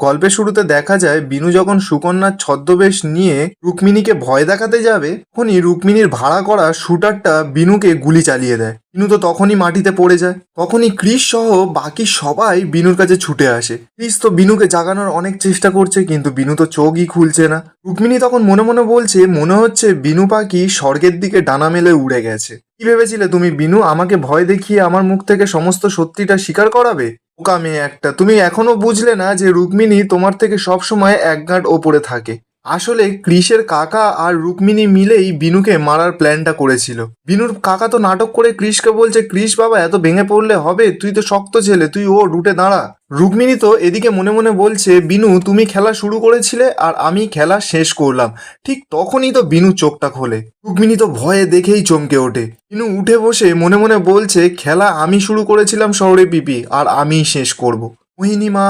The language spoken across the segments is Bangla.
গল্পের শুরুতে দেখা যায়, বিনু যখন সুকন্যার ছদ্মবেশ নিয়ে রুক্মিণীকে ভয় দেখাতে যাবে, তখনই রুক্মিণীর ভাড়া করা শুটারটা বিনুকে গুলি চালিয়ে দেয়। বিনু তো তখনই মাটিতে পড়ে যায়। তখনই ক্রিস সহ বাকি সবাই বিনুর কাছে ছুটে আসে। ক্রিস তো বিনুকে জাগানোর অনেক চেষ্টা করছে, কিন্তু বিনু তো চোখই খুলছে না। রুক্মিণী তখন মনে মনে বলছে, মনে হচ্ছে বিনু পাখি স্বর্গের দিকে ডানা মেলে উড়ে গেছে। কি ভেবেছিলে তুমি, বিনু আমাকে ভয় দেখিয়ে আমার মুখ থেকে সমস্ত সত্যিটা স্বীকার করাবে? বোকা মেয়ে একটা। তুমি এখনও বুঝলে না যে রুক্মিণী তোমার থেকে সবসময় এক গাঁট ওপরে থাকে। আসলে ক্রিসের কাকা আর রুক্মিণী মিলেই বিনুকে মারার প্ল্যানটা করেছিল। বিনুর কাকা তো নাটক করে ক্রিসকে বলছে ক্রিস বাবা, এত ভেঙে পড়লে হবে? তুই তো শক্ত ছেলে, তুই ও রুটে দাঁড়া। রুক্মিণী তো এদিকে মনে মনে বলছে, বিনু, তুমি খেলা শুরু করেছিলে আর আমি খেলা শেষ করলাম। ঠিক তখনই তো বিনু চোখটা খোলে। রুক্মিণী তো ভয়ে দেখেই চমকে ওঠে। বিনু উঠে বসে মনে মনে বলছে, খেলা আমি শুরু করেছিলাম শহরে পিপি, আর আমিই শেষ করব। মোহিনীমা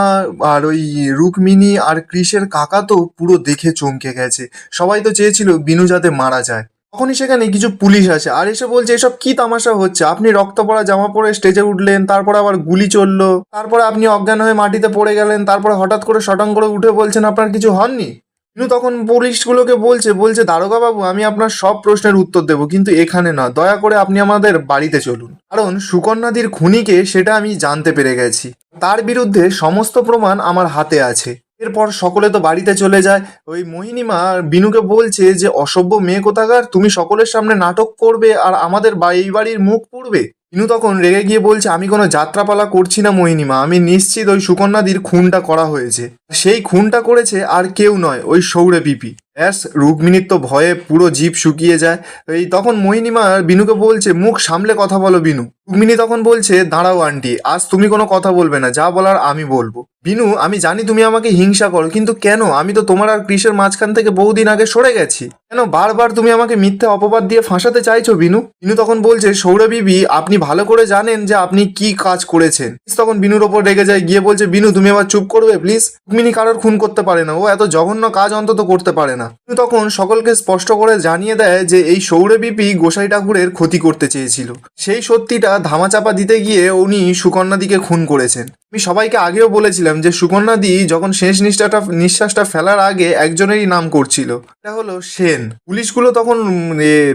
আর ওই রুক্মিণী আর কৃষের কাকা তো পুরো দেখে চমকে গেছে। সবাই তো চেয়েছিল বিনু যাতে মারা যায়। তখনই সেখানে কিছু পুলিশ আছে আর এসে বলছে, এসব কি তামাশা হচ্ছে? আপনি রক্ত পড়া জামা পরে স্টেজে উঠলেন, তারপর আবার গুলি চলল, তারপরে আপনি অজ্ঞান হয়ে মাটিতে পড়ে গেলেন, তারপরে হঠাৎ করে শটাং করে উঠে বলছেন, আপনার কিছু হননি? বিনু তখন পুলিশগুলোকে বলছে বলছে, দারোগা বাবু, আমি আপনার সব প্রশ্নের উত্তর দেবো, কিন্তু এখানে না। দয়া করে আপনি আমাদের বাড়িতে চলুন। কারণ সুকন্যাদির খুনিকে সেটা আমি জানতে পেরে গেছি। তার বিরুদ্ধে সমস্ত প্রমাণ আমার হাতে আছে। এরপর সকলে তো বাড়িতে চলে যায়। ওই মোহিনীমা বিনুকে বলছে যে, অসভ্য মেয়ে কোথাকার? তুমি সকলের সামনে নাটক করবে আর আমাদের এই বাড়ির মুখ পুড়বে? বিনু তখন রেগে গিয়ে বলছে, আমি কোনো যাত্রাপালা করছি না মোহিনীমা, আমি নিশ্চিত ওই সুকন্যাদির খুনটা করা হয়েছে। সেই খুনটা করেছে আর কেউ নয়, ওই সৌরে পিপি। ব্যাস, রুক্মিণীর তো ভয়ে পুরো জীব শুকিয়ে যায়। এই তখন মোহিনীমা বিনুকে বলছে, মুখ সামলে কথা বলো বিনু। রুগ্মিনী তখন বলছে, দাঁড়াও আন্টি, আজ তুমি কোনো কথা বলবে না, যা বলার আমি বলব। বিনু, আমি জানি তুমি আমাকে হিংসা করো, কিন্তু কেন? আমি তো তোমার আর ক্রিসের মাঝখান থেকে বহুদিন আগে সরে গেছি। কেন বারবার তুমি আমাকে মিথ্যে অপবাদ দিয়ে ফাঁসাতে চাইছো, বিনু? বিনু তখন বলছে, সৌরভ বিবি, আপনি ভালো করে জানেন যে আপনি কি কাজ করেছেন। তখন বিনুর ওপর রেগে যায়, গিয়ে বলছে, বিনু, তুমি আবার চুপ করবে প্লিজ রুক্মিণী কারোর খুন করতে পারে না, ও এত জঘন্য কাজ অন্তত করতে পারে না। বিনু তখন সকলকে স্পষ্ট করে জানিয়ে দেয় যে, এই সৌরে বিপি গোসাই ঠাকুরের ক্ষতি করতে চেয়েছিল। সেই সত্যিটা ধামাচাপা দিতে গিয়ে উনি সুকন্যাদিকে খুন করেছেন। আমি সবাইকে আগেও বলেছিলাম যে সুকন্যাদি যখন শেষ নিঃশ্বাসটা নিঃশ্বাসটা ফেলার আগে একজনেরই নাম করছিল। এটা হলো সেন। পুলিশগুলো তখন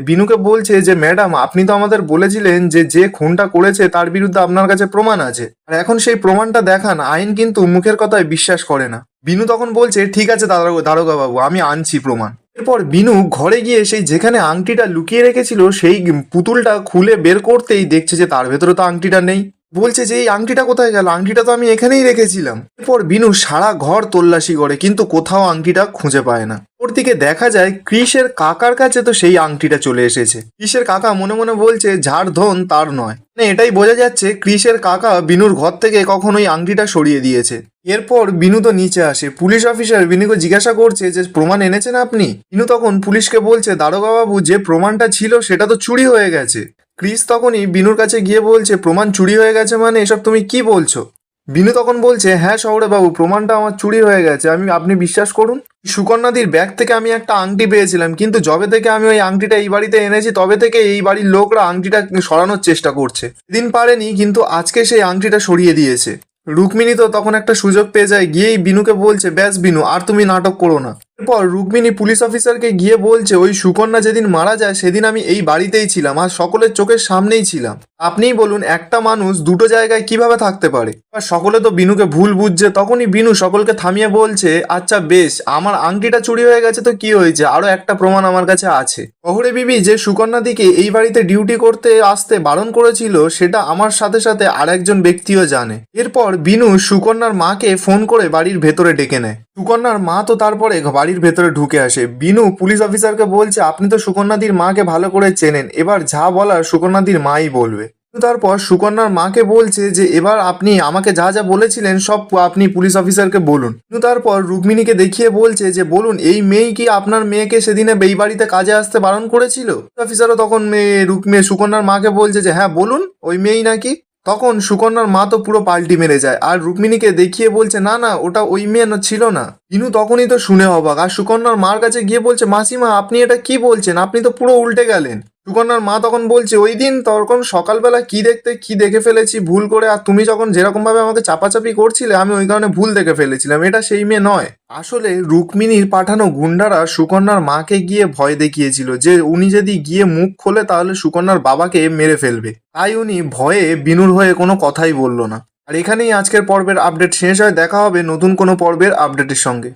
বিনুকে বলছে যে, ম্যাডাম, আপনি তো আমাদের বলেছিলেন যে যে খুনটা করেছে তার বিরুদ্ধে আপনার কাছে প্রমাণ আছে। আর এখন সেই প্রমাণটা দেখান, আইন কিন্তু মুখের কথায় বিশ্বাস করে না। বিনু তখন বলছে, ঠিক আছে দারোগা বাবু আমি আনছি প্রমাণ। এরপর বিনু ঘরে গিয়ে সেই যেখানে আংটিটা লুকিয়ে রেখেছিল, সেই পুতুলটা খুলে বের করতেই দেখছে যে, তার ভেতরে তো আংটিটা নেই। বলছে যে এই আংটিটা কোথায় গেল? আংটিটা তো আমি এখানেই রেখেছিলাম। এরপর বিনু সারা ঘর তল্লাশি করে, কিন্তু কোথাও আংটিটা খুঁজে পায় না। ওর দিকে দেখা যায় ক্রিসের কাকার কাছে তো সেই আংটিটা চলে এসেছে। ক্রিসের কাকা মনে মনে বলছে যার ধন তার নয়। এটাই বোঝা যাচ্ছে ক্রিসের কাকা বিনুর ঘর থেকে কখনোই আংটিটা সরিয়ে দিয়েছে। এরপর বিনু তো নিচে আসে। পুলিশ অফিসার বিনুকে জিজ্ঞাসা করছে যে, প্রমাণ এনেছেন আপনি? বিনু তখন পুলিশকে বলছে দারোগা বাবু যে প্রমাণটা ছিল সেটা তো চুরি হয়ে গেছে। ক্রিস তখনই বিনুর কাছে গিয়ে বলছে, প্রমাণ চুরি হয়ে গেছে মানে এসব তুমি কি বলছো? বিনু তখন বলছে হ্যাঁ শহরে বাবু, প্রমাণটা আমার চুরি হয়ে গেছে। আমি, আপনি বিশ্বাস করুন, সুকন্যাদির ব্যাগ থেকে আমি একটা আংটি পেয়েছিলাম, কিন্তু যবে থেকে আমি ওই আংটিটা এই বাড়িতে এনেছি, তবে থেকে এই বাড়ির লোকরা আংটিটা সরানোর চেষ্টা করছে। দিন পারেনি, কিন্তু আজকে সেই আংটিটা সরিয়ে দিয়েছে। রুক্মিণী তো তখন একটা সুযোগ পেয়ে যায়, গিয়েই বিনুকে বলছে, ব্যাস বিনু, আর তুমি নাটক করো না। এরপর রুক্মিণী পুলিশ অফিসারকে গিয়ে বলছে, ওই সুকন্যা যেদিন মারা যায়, সেদিন আমি এই বাড়িতেই ছিলাম, আর সকলের চোখের সামনেই ছিলাম। আপনিই বলুন, একটা মানুষ দুটো জায়গায় কীভাবে থাকতে পারে? আর সকলে তো বিনুকে ভুল বুঝছে, তখনই বিনু সকলকে থামিয়ে বলছে আচ্ছা বেশ, আমার আংটিটা চুরি হয়ে গেছে তো কি হয়েছে? আরও একটা প্রমাণ আমার কাছে আছে। শহরে বিবি যে সুকন্যা দিকে এই বাড়িতে ডিউটি করতে আসতে বারণ করেছিল, সেটা আমার সাথে সাথে আর একজন ব্যক্তিও জানে। এরপর বিনু সুকন্যার মাকে ফোন করে বাড়ির ভেতরে ডেকে নেয়। সুকন্যার মা তো তারপরে বাড়ির ভেতরে ঢুকে আসে। বিনু পুলিশ অফিসারকে বলছে, আপনি তো সুকন্যাদির মাকে ভালো করে চেনেন, এবার যা বলার সুকন্যাদির মাই বলবে। তারপর সুকন্যার মাকে বলছে যে, এবার আপনি আমাকে যা যা বলেছিলেন সব আপনি পুলিশ অফিসারকে বলুন। কিন্তু তারপর রুক্মিণীকে দেখিয়ে বলছে যে, বলুন, এই মেয়ে কি আপনার মেয়েকে সেদিনে এই বাড়িতে কাজে আসতে বারণ করেছিল? অফিসারও তখন মেয়ে রুক্মে সুকন্যার মাকে বলছে যে হ্যাঁ বলুন, ওই মেয়েই নাকি? তখন সুকন্যার মা তো পুরো পাল্টি মেরে যায় আর রুক্মিণীকে দেখিয়ে বলছে, না না, ওটা ওই মেয়ে ছিল না। বিনু তখনই তো শুনে অবাক আর সুকন্যার মার কাছে গিয়ে বলছে, মাসিমা, আপনি এটা কি বলছেন? আপনি তো পুরো উল্টে গেলেন। সুকন্যার মা তখন বলছে, ওই দিন তখন সকালবেলা কি দেখতে, কি দেখে ফেলেছি, ভুল করে, আর তুমি যখন যেরকম ভাবে আমাকে চাপাচাপি করছিলে, আমি ওই কারণে ভুল দেখে ফেলেছিলাম। এটা সেই মেয়ে নয়। আসলে রুক্মিণীর পাঠানো গুন্ডারা সুকন্যার মাকে গিয়ে ভয় দেখিয়েছিল যে উনি যদি গিয়ে মুখ খোলে, তাহলে সুকন্যার বাবাকে মেরে ফেলবে। তাই উনি ভয়ে বিনুর হয়ে কোনো কথাই বলল না। আর এখানেই আজকের পর্বের আপডেট শেষ হয়। দেখা হবে নতুন কোনো পর্বের আপডেটের সঙ্গে।